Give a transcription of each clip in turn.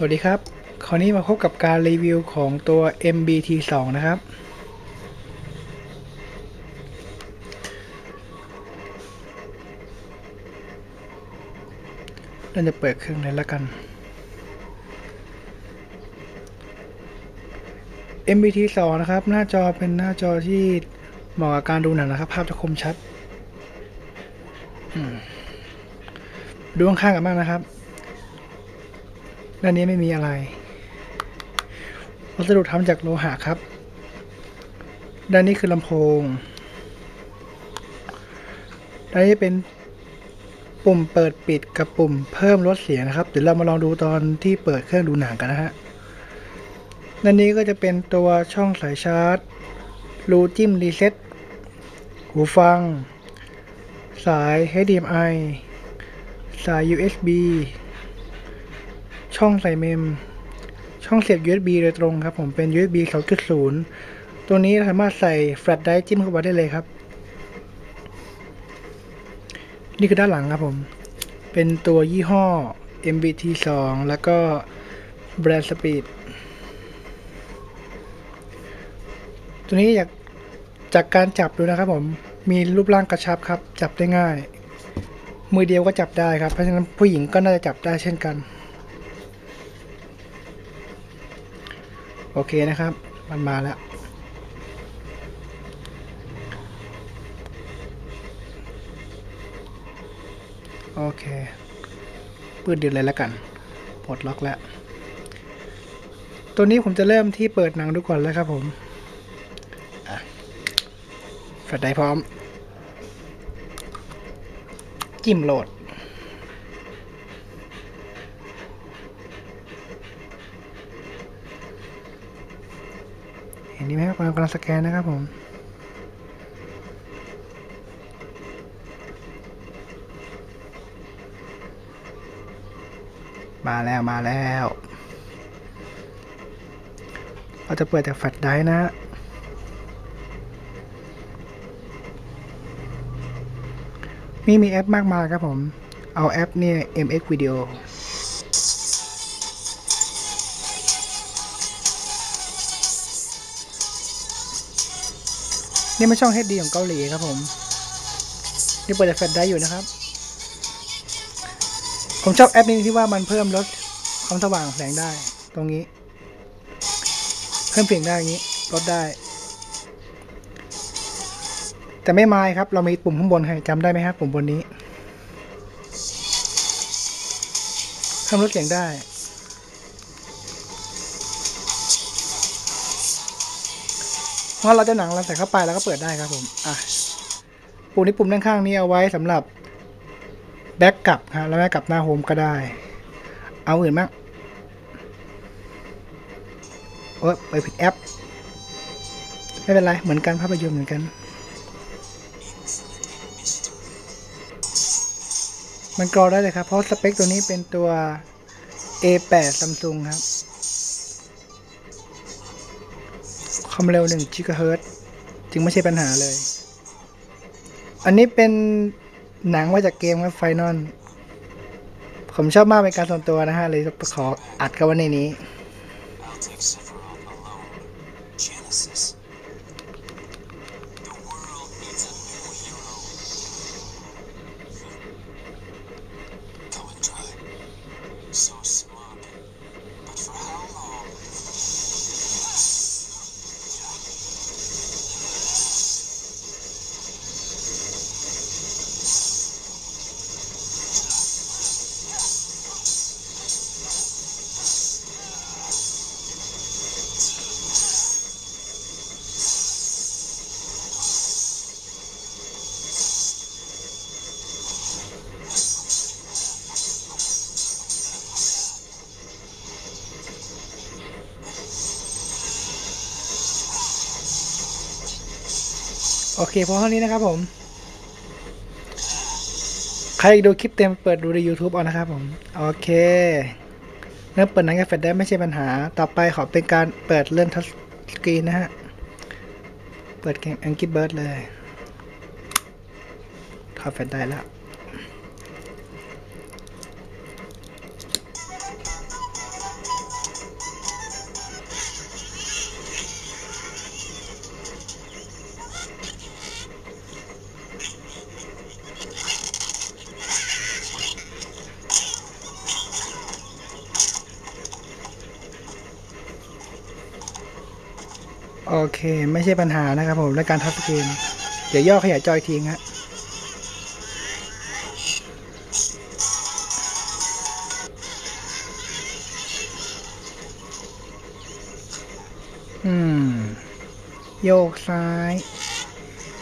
สวัสดีครับ คราวนี้มาพบกับการรีวิวของตัว MBT 2 นะครับ เราจะเปิดเครื่องเลยล้วกัน MBT 2 นะครับ หน้าจอเป็นหน้าจอที่เหมาะกับการดูหนังนะครับ ภาพจะคมชัด ดูข้างๆกันบ้างนะครับ ด้านนี้ไม่มีอะไร วัสดุทำจากโลหะครับ ด้านนี้คือลำโพง ด้านนี้เป็นปุ่มเปิดปิดกับปุ่มเพิ่มลดเสียงนะครับ เดี๋ยวเรามาลองดูตอนที่เปิดเครื่องดูหนังกันนะฮะ ด้านนี้ก็จะเป็นตัวช่องสายชาร์จ รูจิ้มรีเซ็ต หูฟัง สาย HDMI สาย USB ช่องใส่เมม ช่องเสียบ USB โดยตรงครับผมเป็น USB 2.0 ตัวนี้สามารถใส่แฟลชไดร์จิ้มเข้าไปได้เลยครับ นี่คือด้านหลังครับผม เป็นตัวยี่ห้อ MBT 2แล้วก็แบรนด์สปีดตัวนี้อยากจากการจับดูนะครับผมมีรูปร่างกระชับครับ จับได้ง่าย มือเดียวก็จับได้ครับ เพราะฉะนั้นผู้หญิงก็น่าจะจับได้เช่นกัน โอเคนะครับ มันมาแล้ว โอเคปืดเดือนเลยแล้วกัน ปลดล็อกแล้ว ตัวนี้ผมจะเริ่มที่เปิดหนังดูก่อนแล้วครับผมแฟลชไดพร้อม จิ้มโหลด เห็นนี่ไหมครับกำลังสแกนนะครับผมมาแล้วมาแล้ว เราจะเปิดจากแฟลชไดร์นะมีมีแอปมากมายครับผม เอาแอปเนี่ย MX Video นี่ไมันช่อง HD ของเกาหลีครับผม นี่เปิดแฟลชไดร์อยู่นะครับ ผมชอบแอปนี้ที่ว่ามันเพิ่มลดความสว่างแสงได้ตรงนี้ เพิ่มเสียงได้อย่างนี้ลดได้ แต่ไม่ไม้ครับ เรามีปุ่มข้างบนให้จำได้ไหมครับปุ่มบนนี้เพิ่มลดเสียงได้ พราะเราจะหนังเราใส่เข้าไปแล้วก็เปิดได้ครับผมอะปุ่มนี้ปุ่มด้านข้างนี้เอาไว้สำหรับแบ็กกลับฮะแล้วแบ็กกลับหน้าโฮมก็ได้ เอาอื่นมั้งโอ้ยไปผิดแอป ไม่เป็นไร เหมือนกันภาพยนตร์เหมือนกัน มันกรอได้เลยครับ เพราะสเปคตัวนี้เป็นตัว A8 Samsung ครับ ความเร็ว1 GHz จึงไม่ใช่ปัญหาเลย อันนี้เป็นหนังมาจากเกมครับไฟนอลผมชอบมากเป็นการส่วนตัวนะฮะ เลยขออัดเข้าไว้ในนี้ I'll take โอเคพอเท่านี้นะครับผม ใครดูคลิปเต็มเปิดดูใน YouTube เอานะครับผม โอเคเนื้อเปิดหนังกับแฟลชได้ไม่ใช่ปัญหา ต่อไปขอเป็นการเปิดเรื่องทัชสกรีนนะฮะ เปิดเกม Angry Bird เลยถอดแฟลชได้แล้ว โอเคไม่ใช่ปัญหานะครับผมและการทัชสกรีนเดี๋ยวย่อขยายจอยทิ้งฮะอืม โยกซ้าย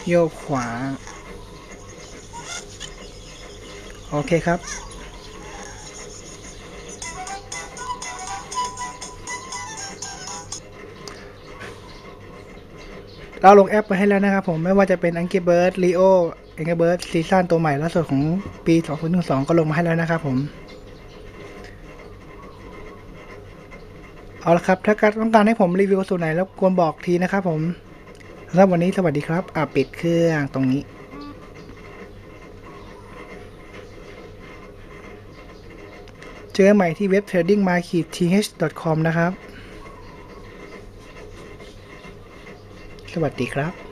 โยกขวา โอเคครับ เราลงแอปไปให้แล้วนะครับผมไม่ว่าจะเป็น Angry Bird Leo Angry Bird ซีซั่นตัวใหม่ล่าสุดของปี 2012 ก็ลงมาให้แล้วนะครับผมเอาละครับ ถ้าการต้องการให้ผมรีวิวสูตรไหนแล้วควรบอกทีนะครับผมสำหรับวันนี้สวัสดีครับ อ่าปิดเครื่องตรงนี้เจอใหม่ที่เว็บ trading m a r k e t th com นะครับ วัสดีครับ